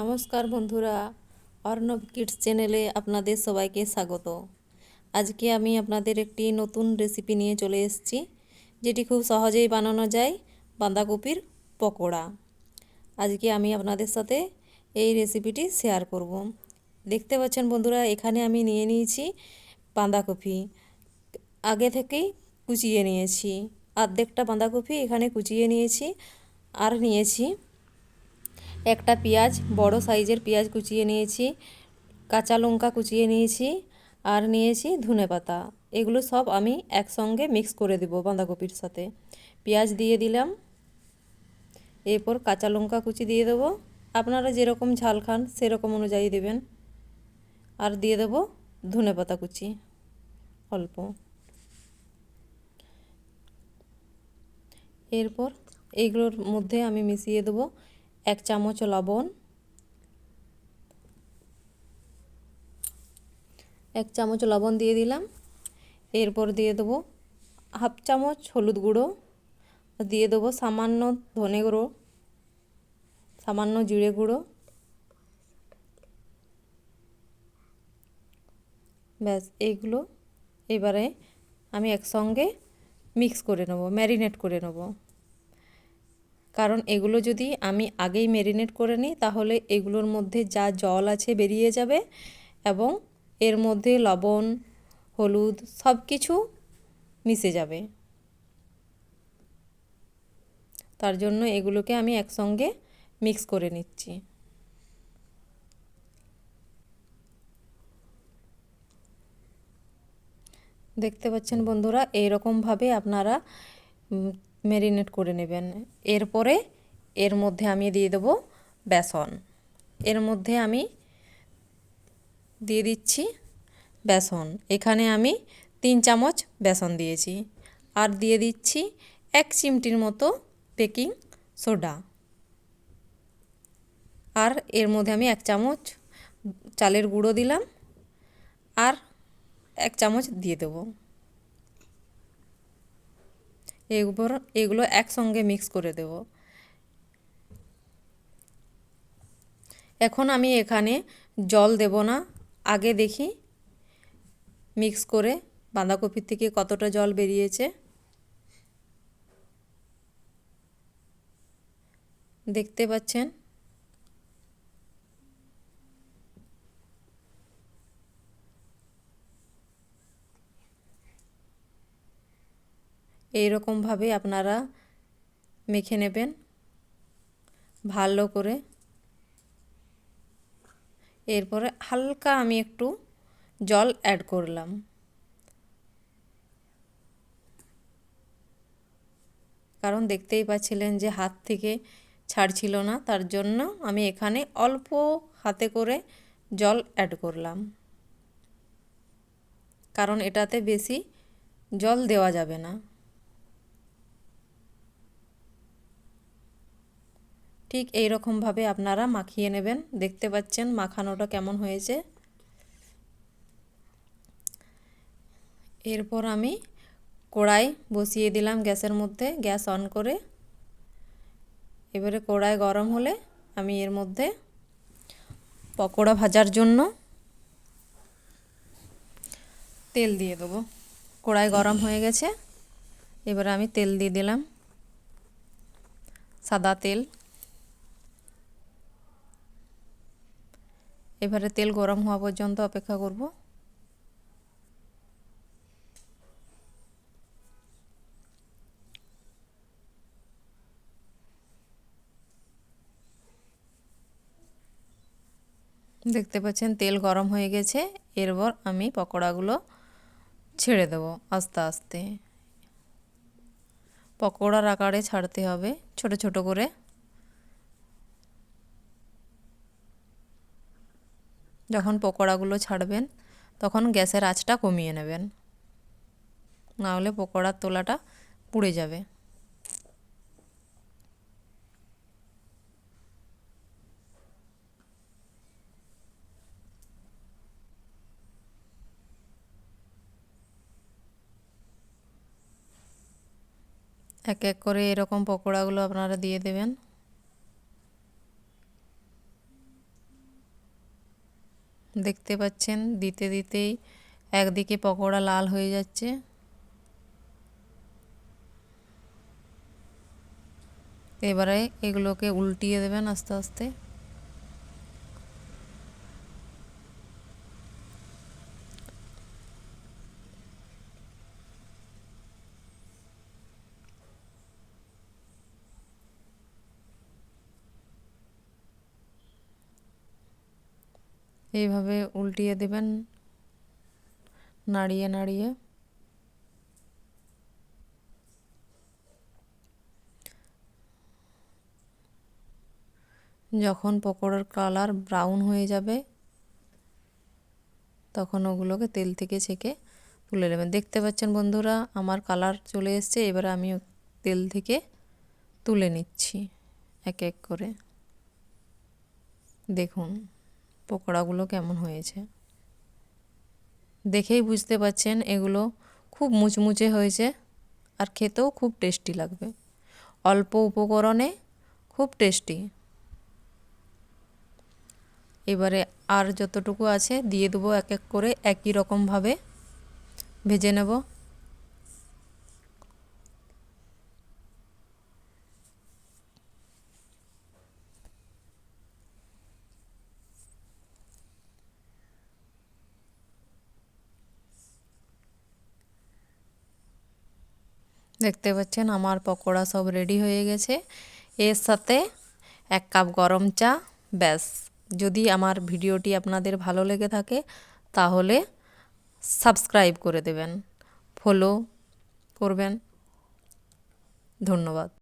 নমস্কার বন্ধুরা, অর্ণব কিডস চ্যানেলে আপনাদের সবাইকে স্বাগত। আজকে আমি আপনাদের একটি নতুন রেসিপি নিয়ে চলে এসেছি, যেটি খুব সহজেই বানানো যায় বাঁধাকপির পকোড়া। আজকে আমি আপনাদের সাথে এই রেসিপিটি শেয়ার করব। দেখতে পাচ্ছেন বন্ধুরা, এখানে আমি নিয়ে নিয়েছি বাঁধাকপি। আগে থেকেই কুচিয়ে নিয়েছি, অর্ধেকটা বাঁধাকপি এখানে কুচিয়ে নিয়েছি আর নিয়েছি একটা পেঁয়াজ, বড় সাইজের পেঁয়াজ কুচিয়ে নিয়েছি, কাঁচা লঙ্কা কুচিয়ে নিয়েছি আর নিয়েছি ধনে পাতা। এগুলো সব আমি একসঙ্গে মিক্স করে দেবো বাঁধাকপির সাথে। পেঁয়াজ দিয়ে দিলাম। এরপর কাঁচা লঙ্কা কুচি দিয়ে দেবো। আপনারা যেরকম ঝাল খান, সেরকম অনুযায়ী দেবেন। আর দিয়ে দেবো ধনে পাতা কুচি, অল্প। এরপর এইগুলোর মধ্যে আমি মিশিয়ে দেবো এক চামচ লবণ, এক চামচ লবণ দিয়ে দিলাম। এরপর দিয়ে দেবো হাফ চামচ হলুদ গুঁড়ো, দিয়ে দেবো সামান্য ধনে গুঁড়ো, সামান্য জিরে গুঁড়ো। ব্যাস, এইগুলো এবারে আমি একসঙ্গে মিক্স করে নেব, ম্যারিনেট করে নেব। কারণ এগুলো যদি আমি আগেই ম্যারিনেট করে নিই, তাহলে এগুলোর মধ্যে যা জল আছে বেরিয়ে যাবে এবং এর মধ্যে লবণ, হলুদ সব কিছু মিশে যাবে। তার জন্য এগুলোকে আমি একসঙ্গে মিক্স করে নিচ্ছি। দেখতে পাচ্ছেন বন্ধুরা, এইরকমভাবে আপনারা ম্যারিনেট করে নেবেন। এরপরে এর মধ্যে আমি দিয়ে দেব বেসন। এর মধ্যে আমি দিয়ে দিচ্ছি বেসন। এখানে আমি তিন চামচ বেসন দিয়েছি। আর দিয়ে দিচ্ছি এক চিমটির মতো বেকিং সোডা। আর এর মধ্যে আমি এক চামচ চালের গুঁড়ো দিলাম। আর এক চামচ দিয়ে দেবো। এগুলো এগুলো একসঙ্গে মিক্স করে দেব। এখন আমি এখানে জল দেব না। আগে দেখি মিক্স করে বাঁধাকপির থেকে কতটা জল বেরিয়েছে। দেখতে পাচ্ছেন? এই রকমভাবে আপনারা মেখে নেবেন। ভালো করে। এরপরে হালকা আমি একটু জল অ্যাড করলাম। কারণ দেখতেই পাচ্ছিলেন যে হাত থেকে ছাড়ছিল না, তার জন্য আমি এখানে অল্প হাতে করে জল অ্যাড করলাম। কারণ এটাতে বেশি জল দেওয়া যাবে না। ঠিক এই রকমভাবে আপনারা মাখিয়ে নেবেন। দেখতে পাচ্ছেন মাখানোটা কেমন হয়েছে। এরপর আমি কড়াই বসিয়ে দিলাম গ্যাসের মধ্যে, গ্যাস অন করে। এবারে কড়াই গরম হলে আমি এর মধ্যে পকোড়া ভাজার জন্য তেল দিয়ে দেবো। কড়াই গরম হয়ে গেছে। এবারে আমি তেল দিয়ে দিলাম। সাদা তেল। এবারে তেল গরম হওয়া পর্যন্ত অপেক্ষা করব। দেখতে পাচ্ছেন তেল গরম হয়ে গেছে। এরপর আমি পকোড়াগুলো ছেড়ে দেব আস্তে আস্তে। পকোড়ার আকারে ছাড়তে হবে, ছোট ছোট করে। যখন পকোড়াগুলো ছাড়বেন, তখন গ্যাসের আঁচটা কমিয়ে নেবেন। নাহলে পকোড়ার তোলাটা পুড়ে যাবে। এক এক করে এরকম পকোড়াগুলো আপনারা দিয়ে দেবেন। দেখতে পাচ্ছেন, দিতে দিতেই একদিকে পকোড়া লাল হয়ে যাচ্ছে। এবারে এগুলোকে উল্টিয়ে দেবেন আস্তে আস্তে। এইভাবে উল্টিয়ে দেবেন, নাড়িয়ে নাড়িয়ে। যখন পকোড়ার কালার ব্রাউন হয়ে যাবে, তখন ওগুলোকে তেল থেকে ছেঁকে তুলে নেবেন। দেখতে পাচ্ছেন বন্ধুরা, আমার কালার চলে এসছে, এবারে আমি তেল থেকে তুলে নিচ্ছি, এক এক করে। দেখুন। পকোড়াগুলো কেমন হয়েছে? দেখেই বুঝতে পাচ্ছেন এগুলো খুব মুচমুচে হয়েছে আর খেতেও খুব টেস্টি লাগবে। অল্প উপকরণে খুব টেস্টি। এবারে আর যতটুকু আছে দিয়ে দেবো এক এক করে একই রকমভাবে। ভেজে নেব। দেখতে পাচ্ছেন আমার পকোড়া সব রেডি হয়ে গেছে। এর সাথে এক কাপ গরম চা, ব্যাস। যদি আমার ভিডিওটি আপনাদের ভালো লেগে থাকে, তাহলে সাবস্ক্রাইব করে দেবেন। ফলো করবেন। ধন্যবাদ।